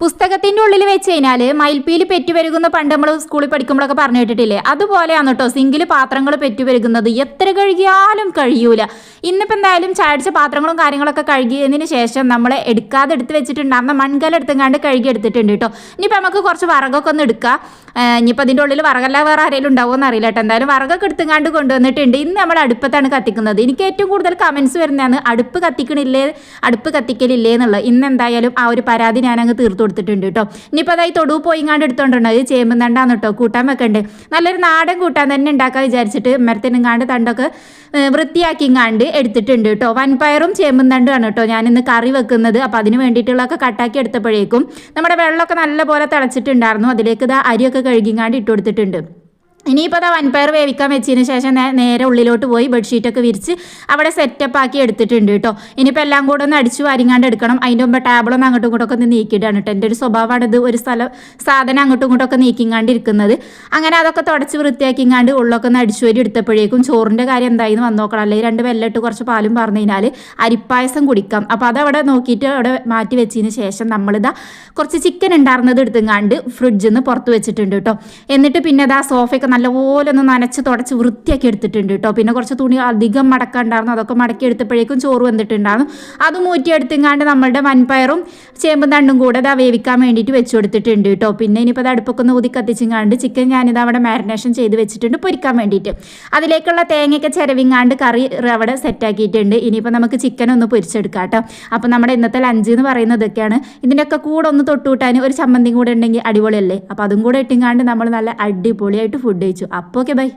പുസ്തകത്തിന്റെ ഉള്ളിൽ വെച്ച് കഴിഞ്ഞാൽ മയിൽപ്പീൽ പെറ്റുപെരുകുന്ന പണ്ട് നമ്മൾ സ്കൂളിൽ പഠിക്കുമ്പോഴൊക്കെ പറഞ്ഞു കേട്ടിട്ടില്ലേ? അതുപോലെയാണ് കേട്ടോ സിങ്കിൽ പാത്രങ്ങൾ പെറ്റുപെരുകുന്നത്. എത്ര കഴുകിയാലും കഴിയൂല. ഇന്നിപ്പോൾ എന്തായാലും ചാടിച്ച പാത്രങ്ങളും കാര്യങ്ങളൊക്കെ കഴുകിയതിന് ശേഷം നമ്മൾ എടുക്കാതെ എടുത്ത് വെച്ചിട്ടുണ്ടാകുന്ന മൺകല എടുത്തുങ്ങാണ്ട് കഴുകി എടുത്തിട്ടുണ്ട് കേട്ടോ. ഇനിയിപ്പോൾ നമുക്ക് കുറച്ച് വറകൊക്കെ ഒന്ന് എടുക്കാം. ഇനിയിപ്പോൾ അതിന്റെ ഉള്ളിൽ വറകല്ല വേറെ ആരെങ്കിലും ഉണ്ടാവുമെന്ന് അറിയില്ല കേട്ടോ. എന്തായാലും വറകൊക്കെ എടുത്തുങ്ങാണ്ട് കൊണ്ടുവന്നിട്ടുണ്ട്. ഇന്ന് നമ്മൾ അടുപ്പത്താണ് കത്തിക്കുന്നത്. എനിക്ക് ഏറ്റവും കൂടുതൽ കമൻസ് വരുന്നതാണ് അടുപ്പ് കത്തിക്കണില്ലേ അടുപ്പ് കത്തിക്കലില്ലേ എന്നുള്ളത്. ഇന്ന് എന്തായാലും ആ ഒരു പരാതി ഞാൻ അങ്ങ് തീർത്തു കൊടുത്തിട്ടുണ്ട് കേട്ടോ. ഇനിയിപ്പോൾ അതായി തൊടു പോയിങ്ങാണ്ട് എടുത്തോണ്ടുണ്ട് ഇത് ചേമ്പുന്നണ്ടാന്ന് കേട്ടോ. കൂട്ടാൻ വെക്കണ്ട്. നല്ലൊരു നാടൻ കൂട്ടാൻ തന്നെ ഉണ്ടാക്കാൻ വിചാരിച്ചിട്ട് മരത്തിനെങ്ങാണ്ട് തണ്ടൊക്കെ വൃത്തിയാക്കിങ്ങാണ്ട് എടുത്തിട്ടുണ്ട് കേട്ടോ. വൻപയറും ചേമ്പും തണ്ടുമാണ് കേട്ടോ ഞാനിന്ന് കറി വെക്കുന്നത്. അപ്പോൾ അതിന് വേണ്ടിയിട്ടുള്ളതൊക്കെ കട്ടാക്കി എടുത്തപ്പോഴേക്കും നമ്മുടെ വെള്ളമൊക്കെ നല്ലപോലെ തിളച്ചിട്ടുണ്ടായിരുന്നു. അതിലേക്ക് ഇതാ അരിയൊക്കെ കഴുകിങ്ങാണ്ട് ഇട്ട് കൊടുത്തിട്ടുണ്ട്. ഇനിയിപ്പോൾ അതാ വൻപയർ വേവിക്കാൻ വെച്ചതിന് ശേഷം നേരെ ഉള്ളിലോട്ട് പോയി ബെഡ്ഷീറ്റൊക്കെ വിരിച്ച് അവിടെ സെറ്റപ്പ് ആക്കി എടുത്തിട്ടുണ്ട് കേട്ടോ ഇനിയിപ്പോൾ എല്ലാം കൂടെ ഒന്ന് അടിച്ചു വരിങ്ങാണ്ട് എടുക്കണം. അതിന്റെ മുമ്പ് ടേബിളൊന്ന് അങ്ങോട്ടും ഇങ്ങോട്ടൊക്കെ ഒന്ന് നീക്കിയിട്ടാണ് കേട്ടോ എന്റെ ഒരു സ്വഭാവമാണ് ഇത് ഒരു സ്ഥലം സാധനം അങ്ങോട്ടും ഇങ്ങോട്ടൊക്കെ നീക്കിങ്ങാണ്ട് ഇരിക്കുന്നത്. അങ്ങനെ അതൊക്കെ തുടച്ച് വൃത്തിയാക്കിങ്ങാണ്ട് ഉള്ളൊക്കെ ഒന്ന് അടിച്ചു വരി എടുത്തപ്പോഴേക്കും ചോറിന്റെ കാര്യം എന്തായിരുന്നു വന്ന് നോക്കണം. അല്ലെങ്കിൽ രണ്ട് വെല്ലിട്ട് കുറച്ച് പാലും പറഞ്ഞു കഴിഞ്ഞാൽ അരിപ്പായസം കുടിക്കാം. അപ്പോൾ അതവിടെ നോക്കിയിട്ട് അവിടെ മാറ്റി വെച്ചതിന് ശേഷം നമ്മളിതാ കുറച്ച് ചിക്കൻ ഉണ്ടായിരുന്നത് എടുത്തുങ്ങാണ്ട് ഫ്രിഡ്ജിൽ നിന്ന് പുറത്ത് വെച്ചിട്ടുണ്ട് കേട്ടോ എന്നിട്ട് പിന്നെ അതാ സോഫയൊക്കെ നല്ലപോലെ ഒന്ന് നനച്ച് തുടച്ച് വൃത്തിയാക്കി എടുത്തിട്ടുണ്ട് കേട്ടോ. പിന്നെ കുറച്ച് തുണി അധികം മടക്കണ്ടായിരുന്നു. അതൊക്കെ മടക്കി എടുത്തപ്പോഴേക്കും ചോറ് വന്നിട്ടുണ്ടായിരുന്നു. അത് മൂറ്റിയെടുത്തിങ്ങാണ്ട് നമ്മളുടെ വൻപയറും ചേമ്പും തണ്ടും കൂടെ അത് വേവിക്കാൻ വേണ്ടിയിട്ട് വെച്ച് കൊടുത്തിട്ടുണ്ട് കേട്ടോ. പിന്നെ ഇനിയിപ്പോൾ അത് അടുപ്പൊക്കെ ഊതി കത്തിച്ചിങ്ങാണ്ട് ചിക്കൻ ഞാനിത് അവിടെ മാരിനേഷൻ ചെയ്ത് വെച്ചിട്ടുണ്ട് പൊരിക്കാൻ വേണ്ടിയിട്ട്. അതിലേക്കുള്ള തേങ്ങയൊക്കെ ചിരവിങ്ങാണ്ട് കറി അവിടെ സെറ്റാക്കിയിട്ടുണ്ട്. ഇനിയിപ്പോൾ നമുക്ക് ചിക്കൻ ഒന്ന് പൊരിച്ചെടുക്കാം കേട്ടോ. അപ്പോൾ നമ്മുടെ ഇന്നത്തെ ലഞ്ച് എന്ന് പറയുന്നത് ഇതൊക്കെയാണ്. ഇതിന്റെയൊക്കെ കൂടെ ഒന്ന് തൊട്ടുകൂട്ടാൻ ഒരു ചമ്മന്തി കൂടെ ഉണ്ടെങ്കിൽ അടിപൊളിയല്ലേ? അപ്പോൾ അതും കൂടെ ഇട്ടിങ്ങാണ്ട് നമ്മൾ നല്ല അടിപൊളിയായിട്ട് ഫുഡ് കഴിച്ചു അപ്പോൾ ഓക്കെ ബൈ.